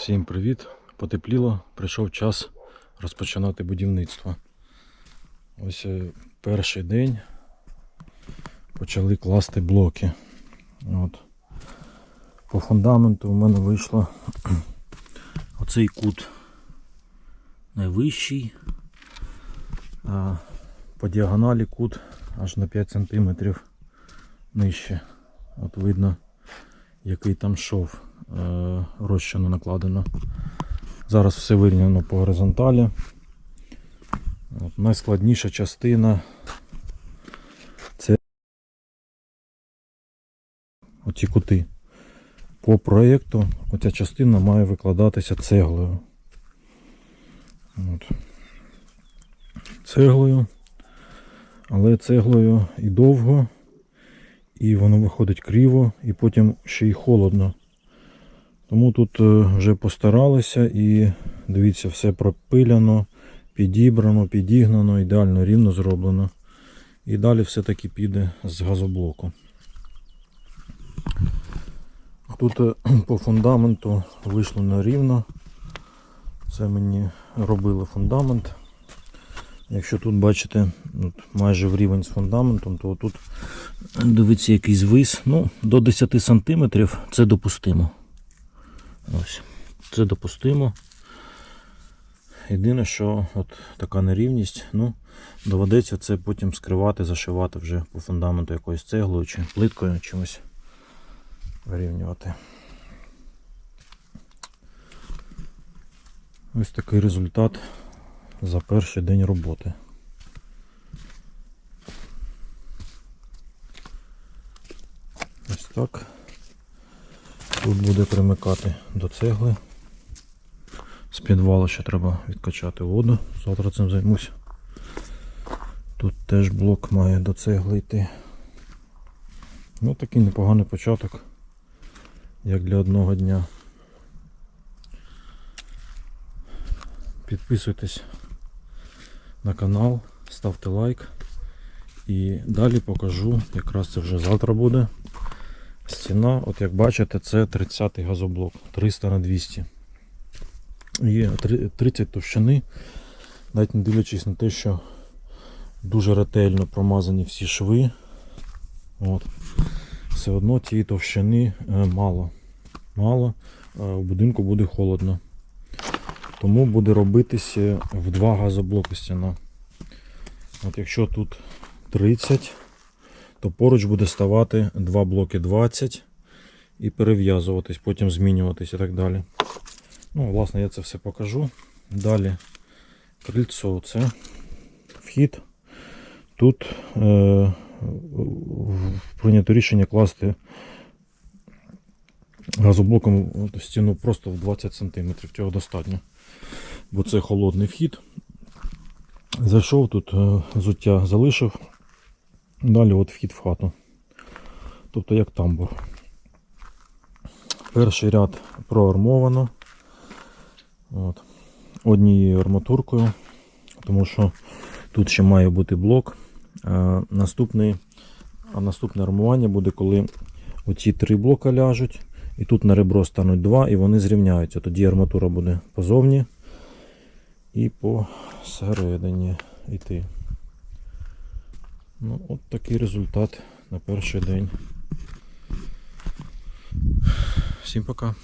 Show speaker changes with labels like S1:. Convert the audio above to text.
S1: Всім привіт! Потепліло, прийшов час розпочинати будівництво. Ось е, перший день почали класти блоки. От. По фундаменту у мене вийшло оцей кут найвищий, а по діагоналі кут аж на 5 см нижче. От видно, який там шов е, розчину накладено. Зараз все вирівняно по горизонталі. От, найскладніша частина це оці кути. По проєкту оця частина має викладатися цеглою. От. Цеглою, але цеглою і довго, і воно виходить криво, і потім ще й холодно. Тому тут е, вже постаралися і дивіться, все пропиляно, підібрано, підігнано, ідеально рівно зроблено. І далі все-таки піде з газоблоку. Тут е, по фундаменту вийшло нерівно. Це мені робили фундамент. Якщо тут бачите, от майже в рівень з фундаментом, то тут дивіться якийсь звис. Ну, до 10 см це допустимо. Ось. Це допустимо. Єдине, що от така нерівність, ну, доведеться це потім скривати, зашивати вже по фундаменту якоюсь цеглою чи плиткою чимось вирівнювати. Ось такий результат за перший день роботи. Ось так. Тут буде примикати до цегли. З підвалу ще треба відкачати воду. Завтра цим займусь. Тут теж блок має до цегли йти. Ну такий непоганий початок, як для одного дня. Підписуйтесь на канал, ставте лайк. І далі покажу, якраз це вже завтра буде. Стіна, от як бачите, це 30-й газоблок 300 на 200. Є 30 товщини, навіть не дивлячись на те, що дуже ретельно промазані всі шви. От. Все одно тієї товщини е, мало. Мало, в будинку буде холодно. Тому буде робитися в два газоблоки стіна. От Якщо тут 30, то поруч буде ставати два блоки 20 і перев'язуватись, потім змінюватись і так далі. Ну, власне, я це все покажу. Далі крильцо це вхід. Тут е, прийнято рішення класти газоблоком стіну просто в 20 см. Цього достатньо. Бо це холодний вхід. Зайшов тут, е, зуття залишив. Далі от вхід в хату. Тобто як тамбур. Перший ряд проармовано. От. Однією арматуркою, тому що тут ще має бути блок. А наступний, а наступне армування буде, коли оці три блока ляжуть, і тут на ребро стануть два, і вони зрівняються. Тоді арматура буде позовні і посередині йти. Ну, от такий результат на перший день. Всім пока.